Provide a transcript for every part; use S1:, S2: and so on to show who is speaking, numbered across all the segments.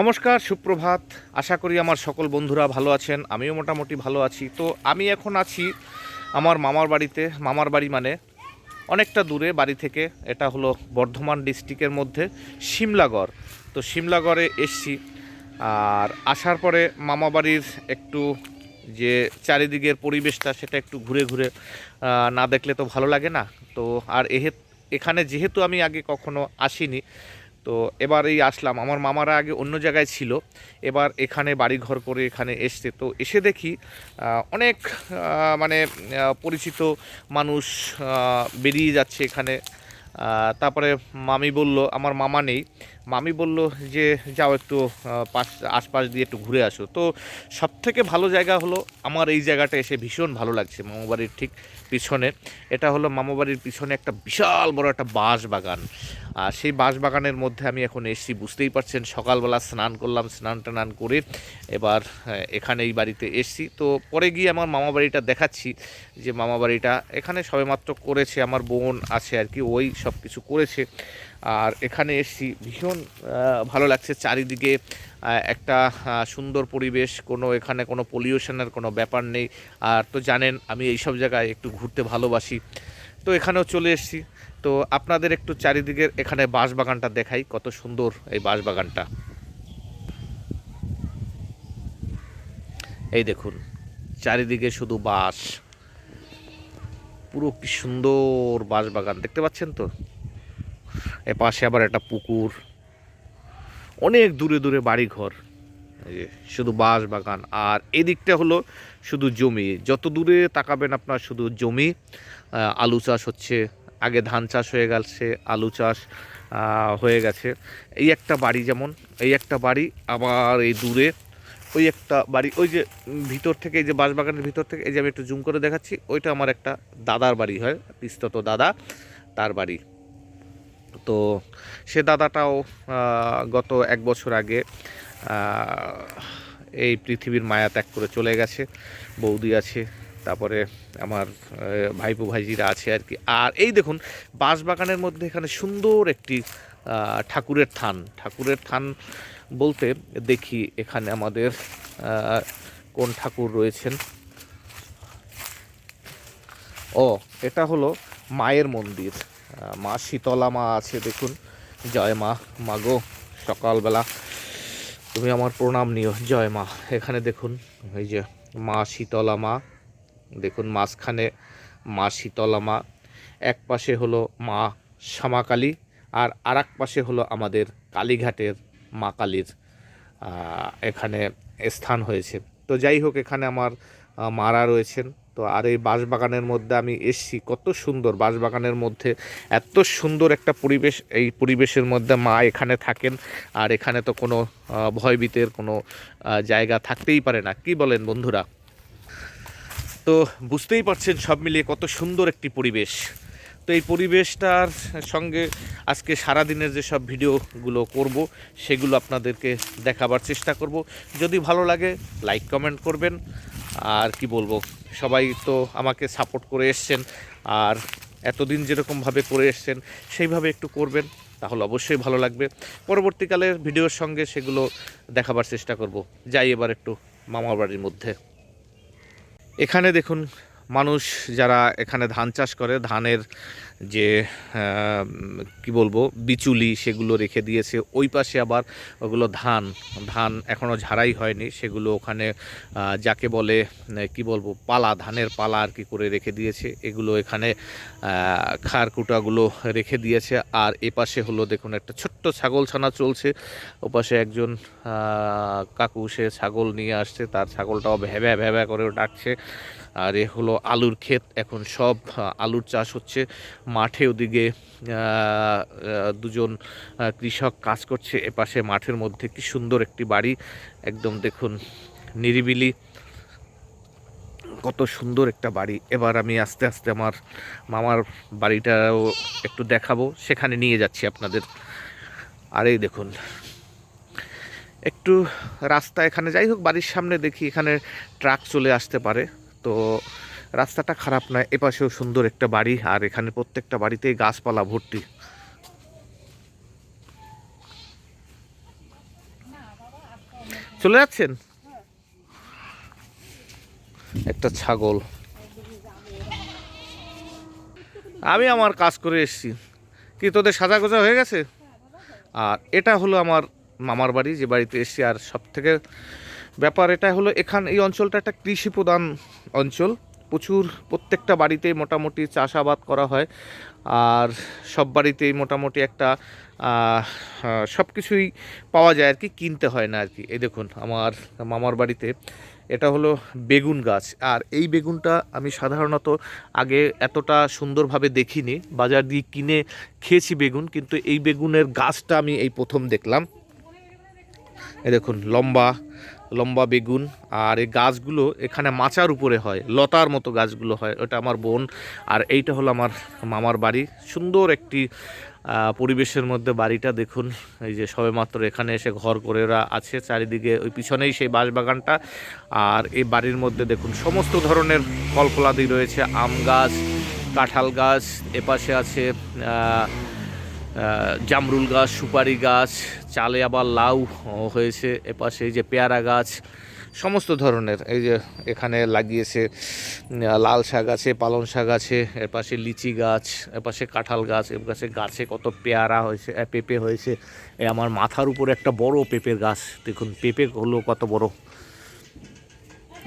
S1: নমস্কার, সুপ্রভাত। আশা করি আমার সকল বন্ধুরা ভালো আছেন। আমিও মোটামুটি ভালো আছি। তো আমি এখন আছি আমার মামার বাড়িতে। মামার বাড়ি মানে অনেকটা দূরে বাড়ি থেকে। এটা হলো বর্ধমান ডিস্ট্রিক্টের মধ্যে সিমলাগড় তো সিমলাগড়ে এসছি। আর আসার পরে মামা বাড়ির একটু যে চারিদিকের পরিবেশটা, সেটা একটু ঘুরে ঘুরে না দেখলে তো ভালো লাগে না। তো আর এহে, এখানে যেহেতু আমি আগে কখনো আসিনি তো এবার এই আসলাম। আমার মামারা আগে অন্য জায়গায় ছিল। এবার এখানে বাড়ি ঘর করে এখানে এসছে। তো এসে দেখি অনেক মানে পরিচিত মানুষ বেরিয়ে যাচ্ছে এখানে। তারপরে মামি বলল, আমার মামা নেই। মামি বলল যে, যাও একটু পাশ, আশপাশ দিয়ে একটু ঘুরে আসো। তো সব থেকে ভালো জায়গা হলো আমার এই জায়গাটা এসে ভীষণ ভালো লাগছে মামাবাড়ির ঠিক পিছনে। এটা হলো মামাবাড়ির পিছনে একটা বিশাল বড় একটা বাঁশ বাগান আর সেই বাঁশ বাগানের মধ্যে আমি এখন এসেছি, বুঝতেই পারছেন, সকালবেলা স্নান করলাম, স্নান টান করে এবার এখানে এই বাড়িতে এসছি। তো পরে গিয়ে আমার মামা বাড়িটা দেখাচ্ছি, যে মামা বাড়িটা এখানে সবেমাত্র করেছে, আমার বোন আছে আর কি, ওই সব কিছু করেছে। আর এখানে এসছি। ভীষণ ভালো লাগছে চারিদিকে একটা সুন্দর পরিবেশ, কোনো এখানে কোনো পলিউশনের কোনো ব্যাপার নেই। আর তো জানেন, আমি এইসব জায়গায় একটু ঘুরতে ভালোবাসি। তো এখানেও চলে এসেছি। তো আপনাদের একটু চারিদিকের এখানে বাঁশবাগানটা দেখাই, কত সুন্দর এই বাঁশবাগানটা। এই দেখুন, চারিদিকে শুধু বাঁশ। পুরো কি সুন্দর বাঁশবাগান, দেখতে পাচ্ছেন তো? এ পাশে আবার একটা পুকুর। অনেক দূরে দূরে বাড়ি ঘর শুধু বাঁশ বাগান আর এদিকটা হলো শুধু জমি। যত দূরে তাকাবেন আপনার শুধু জমি। আলু চাষ হচ্ছে। আগে ধান চাষ হয়ে গেছে, আলু চাষ হয়ে গেছে। এই একটা বাড়ি যেমন, এই একটা বাড়ি, আবার এই দূরে ওই একটা বাড়ি। ওই যে ভিতর থেকে, এই যে বাঁশবাগানের ভিতর থেকে, এই যে আমি একটু জুম করে দেখাচ্ছি, ওইটা আমার একটা দাদার বাড়ি হয় পিস্তত দাদা, তার বাড়ি। তো সে দাদাটাও গত এক বছর আগে এই পৃথিবীর মায়া ত্যাগ করে চলে গেছে। বৌদি আছে, তারপরে আমার ভাইপো ভাইজিরা আছে আর কি। আর এই দেখুন, বাঁশবাগানের মধ্যে এখানে সুন্দর একটি ঠাকুরের থান। ঠাকুরের থান বলতে দেখি এখানে আমাদের কোন ঠাকুর রয়েছেন। ও, এটা হলো মায়ের মন্দির। মা শীতলা মা আছে, দেখুন। জয় মা মাগো সকালবেলা। তুমি আমার প্রণাম নিও, জয় মা। এখানে দেখুন, এই যে মা শীতলা মা, দেখুন মাঝখানে মা শীতলা মা। এক পাশে হলো মা শ্যামাকালী আর আর পাশে হলো আমাদের কালীঘাটের মা কালীর এখানে স্থান হয়েছে। তো যাই হোক, এখানে আমার মারা রয়েছেন। তো আর এই বাঁশবাগানের মধ্যে আমি এসছি। কত সুন্দর বাঁশবাগানের মধ্যে, এত সুন্দর একটা পরিবেশ, এই পরিবেশের মধ্যে মা এখানে থাকেন। আর এখানে তো কোনো ভয়ভীতের কোনো জায়গা থাকতেই পারে না। কি বলেন বন্ধুরা? তো বুঝতেই পারছেন সব মিলিয়ে কত সুন্দর একটি পরিবেশ। তো এই পরিবেশটার সঙ্গে আজকে সারাদিনের যে সব ভিডিওগুলো করব, সেগুলো আপনাদেরকে দেখাবার চেষ্টা করব। যদি ভালো লাগে, লাইক, কমেন্ট করবেন। আর কি বলব, সবাই তো আমাকে সাপোর্ট করে এসছেন। আর এতদিন যেরকমভাবে করে এসছেন, সেইভাবে একটু করবেন, তাহলে অবশ্যই ভালো লাগবে। পরবর্তীকালে ভিডিওর সঙ্গে সেগুলো দেখাবার চেষ্টা করব। যাই এবার একটু মামার বাড়ির মধ্যে। এখানে দেখুন মানুষ যারা এখানে ধান চাষ করে ধানের যে কি বলব বিচুলি সেগুলো রেখে দিয়েছে। ওই পাশে আবার ওগুলো ধান ধান এখনও ঝাড়াই হয়নি সেগুলো ওখানে যাকে বলে কি বলব পালা ধানের পালা আর কি করে রেখে দিয়েছে। এগুলো এখানে আহ, খাড়কুটাগুলো রেখে দিয়েছে। আর এপাশে হলো দেখুন একটা ছোট্ট ছাগল ছানা চলছে ওপাশে একজন কাকু সে ছাগল নিয়ে আসছে। তার ছাগলটাও ভ্যাবা ভ্যাভ্যা করে ডাকছে। আর এ হলো আলুর ক্ষেত। এখন সব আলুর চাষ হচ্ছে। মাঠে ওদিকে দুজন কৃষক কাজ করছে এপাশে মাঠের মধ্যে। কি সুন্দর একটি বাড়ি। একদম দেখুন নিরিবিলি। কত সুন্দর একটা বাড়ি। এবার আমি আস্তে আস্তে আমার মামার বাড়িটাও একটু দেখাবো। সেখানে নিয়ে যাচ্ছি আপনাদের। আর এই দেখুন, একটু রাস্তা এখানে। যাই হোক, বাড়ির সামনে দেখি এখানে ট্রাক চলে আসতে পারে। তো রাস্তাটা খারাপ নয়, এপাশেও সুন্দর একটা বাড়ি আর এখানে প্রত্যেকটা বাড়িতেই গাছপালা ভর্তি। চলে যাচ্ছেন? একটা ছাগল। আমি আমার কাজ করে এসেছি। কি তোদের সাজা গোজা হয়ে গেছে? আর এটা হলো আমার মামার বাড়ি, যে বাড়িতে এসেছি। আর সব থেকে ব্যাপার এটা হলো এখান, এই অঞ্চলটা একটা কৃষি প্রধান অঞ্চল। প্রচুর প্রত্যেকটা বাড়িতেই মোটামুটি চাষাবাদ করা হয়। আর সব বাড়িতেই মোটামুটি একটা সব কিছুই পাওয়া যায় আর কি, কিনতে হয় না আর কি। এই দেখুন, আমার মামার বাড়িতে এটা হলো বেগুন গাছ। আর এই বেগুনটা আমি সাধারণত আগে এতটা সুন্দরভাবে দেখিনি। বাজার দিয়ে কিনে খেয়েছি বেগুন, কিন্তু এই বেগুনের গাছটা আমি এই প্রথম দেখলাম। এই দেখুন, লম্বা লম্বা বেগুন আর এই গাছগুলো এখানে মাচার উপরে হয়, লতার মতো গাছগুলো হয়, ওটা আমার বোন। আর এইটা হলো আমার মামার বাড়ি। সুন্দর একটি পরিবেশের মধ্যে বাড়িটা দেখুন। এই যে সবেমাত্র এখানে এসে ঘর করে ওরা আছে, চারিদিকে ওই পিছনেই সেই বাঁশবাগানটা। আর এই বাড়ির মধ্যে দেখুন সমস্ত ধরনের ফলফলাদি রয়েছে, আম গাছ, কাঁঠাল গাছ, এপাশে আছে জামরুল গাছ, সুপারি গাছ, চালে আবার লাউ হয়েছে, এপাশে এই যে পেয়ারা গাছ, সমস্ত ধরনের, এই যে এখানে লাগিয়েছে লাল শাক আছে, পালং শাক আছে এর পাশে লিচি গাছ এর পাশে কাঁঠাল গাছ এর পাশে গাছে কত পেয়ারা হয়েছে পেঁপে হয়েছে, এ, আমার মাথার উপরে একটা বড় পেঁপের গাছ, দেখুন, পেঁপে হলো কত বড়।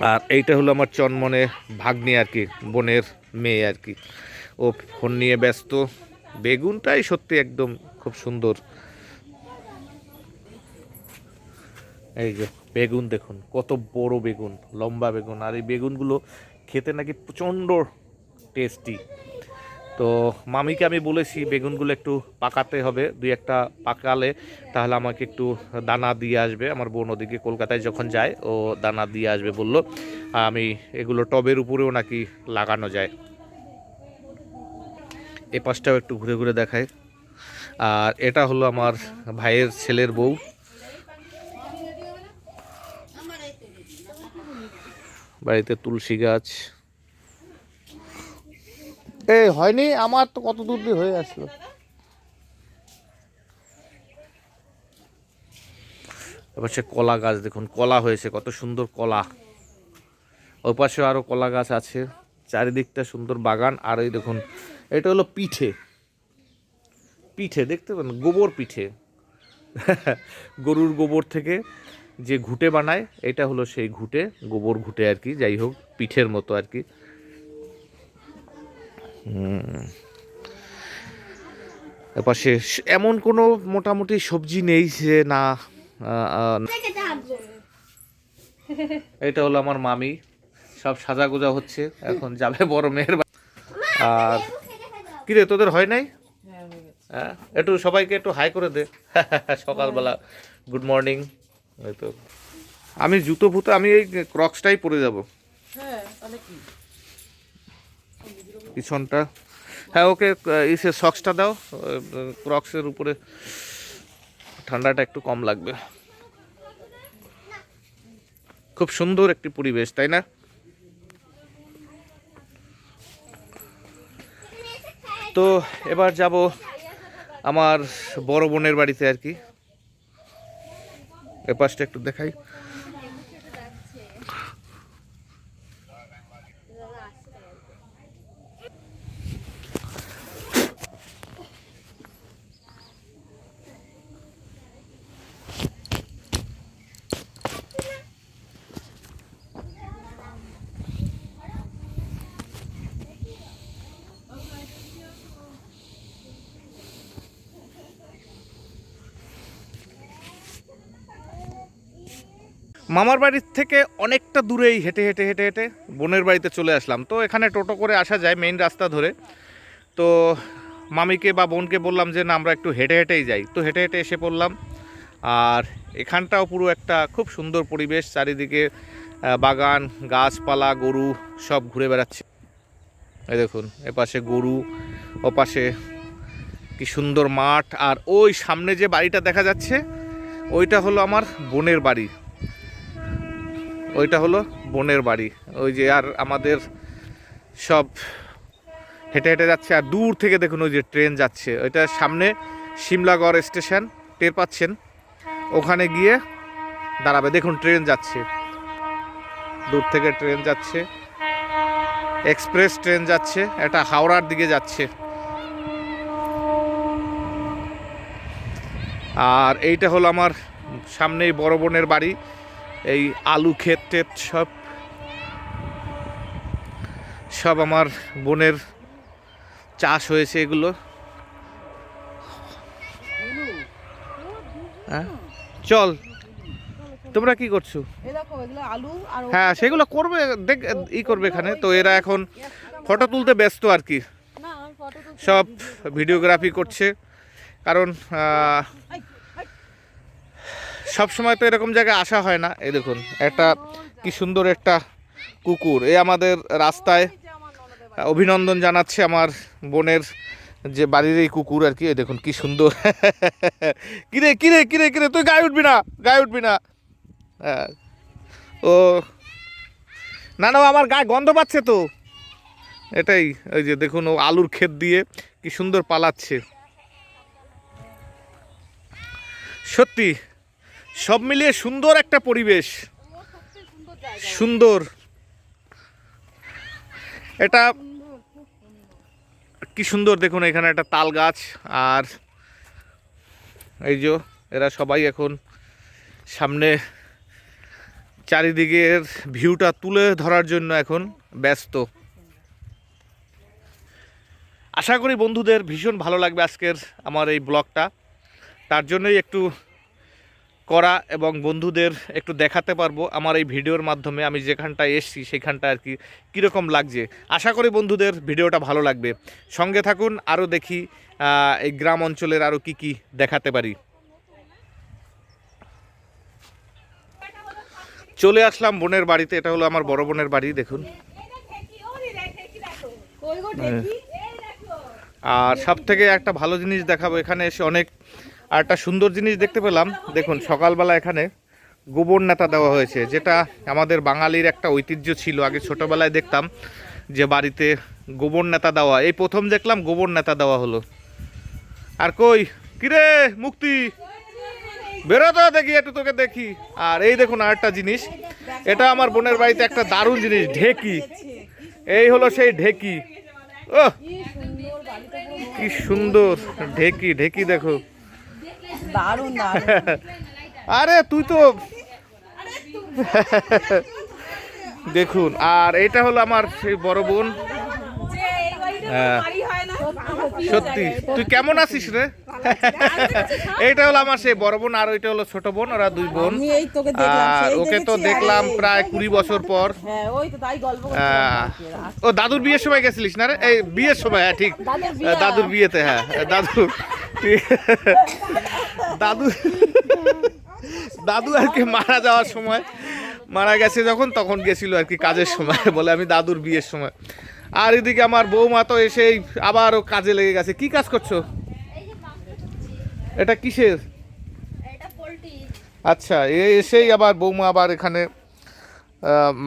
S1: আর এইটা হলো আমার চনমনে ভাগ্নি আর কি, বোনের মেয়ে আর কি। ও ফোন নিয়ে ব্যস্ত বেগুনটাই সত্যি একদম খুব সুন্দর। এই যে, বেগুন দেখুন, কত বড় বেগুন, লম্বা বেগুন। আর এই বেগুনগুলো খেতে নাকি প্রচণ্ড টেস্টি তো মামিকে আমি বলেছি, বেগুনগুলো একটু পাকাতে হবে, দুই একটা পাকালে তাহলে আমাকে একটু দানা দিয়ে আসবে। আমার বোন ওদিকে কলকাতায় যখন যায়, ও দানা দিয়ে আসবে বলল, আমি এগুলো টবের উপরেও নাকি লাগানো যায়। এ পাশটাও একটু ঘুরে ঘুরে দেখায় আর এটা হলো আমার ভাইয়ের ছেলের বউ। বাড়িতে তুলসী গাছ। এই হয়নি আমার তো কত দূর দিয়ে হয়ে আসলো। এবার সে কলা গাছ দেখুন কলা হয়েছে কত সুন্দর কলা। ওই পাশে আরও কলা গাছ আছে চারিদিকটা সুন্দর বাগান। আর এই দেখুন এটা হলো পিঠে। পিঠে দেখতে পান? গোবর পিঠে। গরুর গোবর থেকে যে ঘুটে বানায় এটা হলো সেই ঘুটে গোবর ঘুটে আর কি যাই হোক পিঠের মতো আর কি। এপাশে এমন কোনো মোটামুটি সবজি নেই যে না এটা হলো আমার মামি। সব সাজা গোজা হচ্ছে এখন যাবে বড় মেয়ের আর কিরে তোদের হয় নাই? হ্যাঁ একটু সবাইকে একটু হাই করে দে। সকালবেলা। গুড মর্নিং এই তো। আমি জুতো ফুতো আমি এই ক্রক্সটাই পরে যাব।
S2: হ্যাঁ
S1: পিছনটা। হ্যাঁ ওকে ইসে সক্সটা দাও। ক্রক্সের উপরে ঠান্ডাটা একটু কম লাগবে। খুব সুন্দর একটি পরিবেশ তাই না? তো এবার যাব আমার বড় বোনের বাড়িতে আর কি। এ পাশটা একটু দেখাই। মামার বাড়ির থেকে অনেকটা দূরেই হেঁটে হেঁটে হেঁটে হেঁটে বোনের বাড়িতে চলে আসলাম। তো এখানে টোটো করে আসা যায় মেইন রাস্তা ধরে। তো মামিকে বা বোনকে বললাম যে, না, আমরা একটু হেঁটে, হেঁটেই যাই। তো হেঁটে হেঁটে এসে পড়লাম। আর এখানটাও পুরো একটা খুব সুন্দর পরিবেশ, চারিদিকে বাগান, গাছপালা, গরু সব ঘুরে বেড়াচ্ছে। এই দেখুন, এপাশে গরু, ওপাশে কি সুন্দর মাঠ। আর ওই সামনে যে বাড়িটা দেখা যাচ্ছে, ওইটা হলো আমার বোনের বাড়ি। ওইটা হলো বোনের বাড়ি। ওই যে আর আমাদের সব হেঁটে হেঁটে যাচ্ছে আর দূর থেকে দেখুন ওই যে ট্রেন যাচ্ছে। ওইটা সামনে সিমলাগড় স্টেশন, টের পাচ্ছেন? ওখানে গিয়ে দাঁড়াবে। দেখুন ট্রেন যাচ্ছে। দূর থেকে ট্রেন যাচ্ছে। এক্সপ্রেস ট্রেন যাচ্ছে। এটা হাওড়ার দিকে যাচ্ছে। আর এইটা হলো আমার সামনেই বড় বোনের বাড়ি। এই আলু ক্ষেত টেত সব সব আমার বোনের চাষ হয়েছে এগুলো। হ্যাঁ? চল তোমরা কি করছ? হ্যাঁ সেগুলো করবে দেখ ই করবে এখানে। তো এরা এখন ফটো তুলতে ব্যস্ত আর কি। সব ভিডিওগ্রাফি করছে। কারণ সব সময় তো এরকম জায়গায় আসা হয় না। এই দেখুন, একটা কি সুন্দর একটা কুকুর। এই আমাদের রাস্তায় অভিনন্দন জানাচ্ছে আমার বোনের যে বাড়ির এই কুকুর আর কি। এই দেখুন, কি সুন্দর। কিরে কিরে কিরে কিরে, তুই গায়ে উঠবি না, গায়ে উঠবি না। হ্যাঁ। ও, না না আমার গায়ে গন্ধ পাচ্ছে তো। এটাই ওই যে দেখুন, ও আলুর ক্ষেত দিয়ে কি সুন্দর পালাচ্ছে। সত্যি সব মিলিয়ে সুন্দর একটা পরিবেশ। সুন্দর। এটা কি সুন্দর দেখুন এখানে একটা তাল গাছ আর এই যে এরা সবাই এখন সামনে চারিদিকের ভিউটা তুলে ধরার জন্য এখন ব্যস্ত। আশা করি বন্ধুদের ভীষণ ভালো লাগবে আজকের আমার এই ব্লগটা। তার জন্যই একটু করা এবং বন্ধুদের একটু দেখাতে পারব। আমার এই ভিডিওর মাধ্যমে আমি যেখানটায় এসছি সেখানটা আর কি কীরকম লাগছে। আশা করি বন্ধুদের ভিডিওটা ভালো লাগবে। সঙ্গে থাকুন আরও দেখি এই গ্রাম অঞ্চলের আরও কি কি দেখাতে পারি। চলে আসলাম বোনের বাড়িতে এটা হলো আমার বড় বোনের বাড়ি দেখুন।
S2: কই
S1: আর সব থেকে একটা ভালো জিনিস দেখাবো এখানে এসে অনেক আর একটা সুন্দর জিনিস দেখতে পেলাম। দেখুন, সকালবেলা এখানে গোবর নেতা দেওয়া হয়েছে, যেটা আমাদের বাঙালির একটা ঐতিহ্য ছিল। আগে ছোটোবেলায় দেখতাম যে বাড়িতে গোবর নেতা দেওয়া এই প্রথম দেখলাম গোবর নেতা দেওয়া হলো। আর কই? কিরে, মুক্তি? বেরো তো দেখি, একটু তোকে দেখি। আর এই দেখুন আরেকটা জিনিস, এটা আমার বোনের বাড়িতে একটা দারুণ জিনিস, ঢেকি। এই হলো সেই ঢেকি। ও কি সুন্দর, ঢেকি ঢেকি দেখো।
S2: দারুণ দারুণ
S1: আরে তুই তো দেখুন আর এটা হলো আমার সেই বড় বোন হ্যাঁ। সত্যি। তুই কেমন আছিস রে? এইটা হলো আমার সেই বড় বোন আর ওইটা হলো ছোট বোন ওরা দুই বোন। আর ওকে তো দেখলাম প্রায় কুড়ি বছর পর।
S2: হ্যাঁ
S1: ও দাদুর বিয়ের সময় গেছিলিস না রে? এই বিয়ের সময় হ্যাঁ ঠিক।
S2: দাদুর
S1: দাদুর বিয়েতে হ্যাঁ দাদু। দাদু দাদু আর কি মারা যাওয়ার সময় মারা গেছে যখন তখন গেছিল আর কি কাজের সময় বলে আমি দাদুর বিয়ের সময়। আর এদিকে আমার বৌমা তো এসেই আবারও কাজে লেগে গেছে। কি কাজ করছ? এটা কিসের? আচ্ছা এ এসেই আবার বৌমা আবার এখানে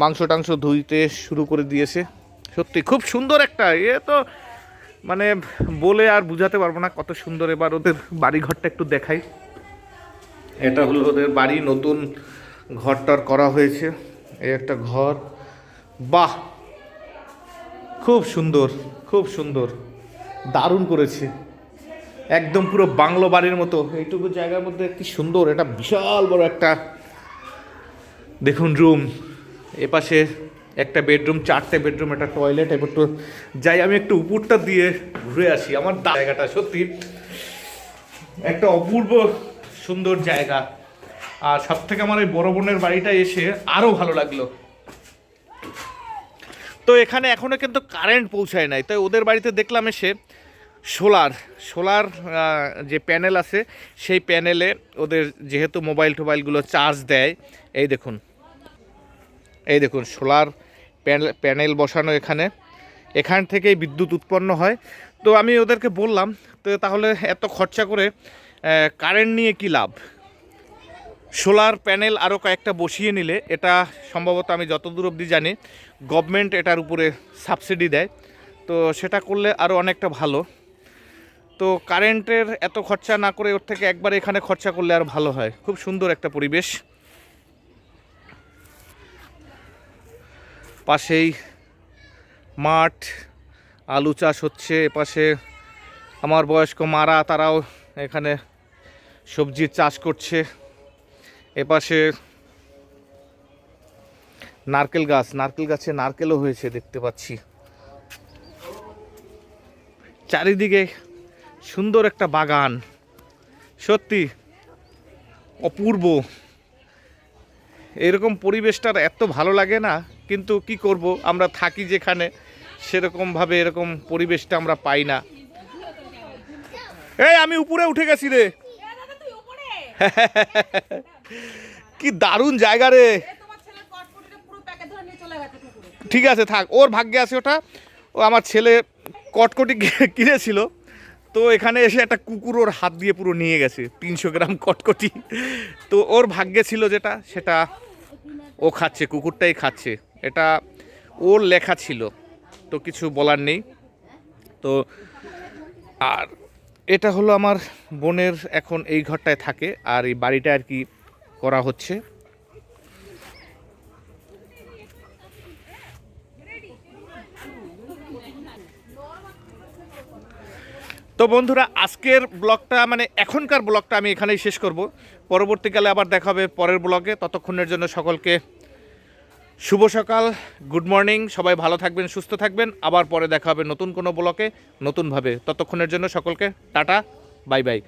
S1: মাংস টাংস ধুইতে শুরু করে দিয়েছে। সত্যি, খুব সুন্দর একটা, এ তো মানে বলে আর বুঝাতে পারব না কত সুন্দর এবার ওদের বাড়ি ঘরটা একটু দেখাই। এটা হলো ওদের বাড়ি, নতুন ঘরটার করা হয়েছে। এই একটা ঘর। বাহ! খুব সুন্দর খুব সুন্দর। দারুণ করেছে। একদম পুরো বাংলো বাড়ির মতো। এইটুকু জায়গার মধ্যে কি সুন্দর, এটা বিশাল বড় একটা দেখুন রুম এপাশে একটা বেডরুম চারটে বেডরুম একটা টয়লেট এবার একটু যাই, আমি একটু উপরটা দিয়ে ঘুরে আসি। আমার জায়গাটা সত্যি একটা অপূর্ব সুন্দর জায়গা। আর সব থেকে আমার এই বড় বোনের বাড়িটা এসে আরও ভালো লাগল। তো এখানে এখনও কিন্তু কারেন্ট পৌঁছায় নাই। তাই ওদের বাড়িতে দেখলাম এসে সোলার সোলার যে প্যানেল আছে, সেই প্যানেলে ওদের যেহেতু মোবাইল টোবাইলগুলো চার্জ দেয়, এই দেখুন। এই দেখুন সোলার প্যানেল প্যানেল বসানো এখানে। এখান থেকেই বিদ্যুৎ উৎপন্ন হয়। তো আমি ওদেরকে বললাম, তো তাহলে এত খরচা করে কারেন্ট নিয়ে কি লাভ? সোলার প্যানেল আরও কয়েকটা বসিয়ে নিলে এটা সম্ভবত আমি যতদূর অবধি জানি গভর্নমেন্ট এটার উপরে সাবসিডি দেয়। তো সেটা করলে আরও অনেকটা ভালো। তো কারেন্টের এত খরচা না করে ওর থেকে একবার এখানে খরচা করলে আর ভালো হয়। খুব সুন্দর একটা পরিবেশ। পাশেই মাঠ, আলু চাষ হচ্ছে, এপাশে আমার বয়স্ক মারা, তারাও এখানে সবজির চাষ করছে। এপাশে নারকেল গাছ নারকেল গাছে নারকেলও হয়েছে দেখতে পাচ্ছি। চারিদিকে সুন্দর একটা বাগান। সত্যি অপূর্ব। এরকম পরিবেশটার এত ভালো লাগে না কিন্তু কি করব আমরা থাকি যেখানে সেরকমভাবে এরকম পরিবেশটা আমরা পাই না। এই আমি উপরে উঠে গেছি রে। কি দারুণ জায়গা রে। ঠিক আছে থাক ওর ভাগ্যে আছে ওটা। ও আমার ছেলে কটকটি কিনেছিল। তো এখানে এসে একটা কুকুর ওর হাত দিয়ে পুরো নিয়ে গেছে তিনশো গ্রাম কটকটি। তো ওর ভাগ্যে ছিল যেটা সেটা ও খাচ্ছে কুকুরটাই খাচ্ছে। এটা ওর লেখা ছিল তো কিছু বলার নেই। তো আর এটা হলো আমার বোনের এখন এই ঘরটায় থাকে আর এই বাড়িটা আর কি করা হচ্ছে। তো বন্ধুরা, আজকের ব্লগটা মানে এখনকার ব্লগটা আমি এখানেই শেষ করব। পরবর্তীকালে আবার দেখা হবে পরের ব্লগে। ততক্ষণের জন্য সকলকে শুভ সকাল, গুড মর্নিং, সবাই ভালো থাকবেন, সুস্থ থাকবেন। আবার পরে দেখা হবে নতুন কোনো ব্লকে নতুনভাবে। ততক্ষণের জন্য সকলকে টাটা, বাই বাই।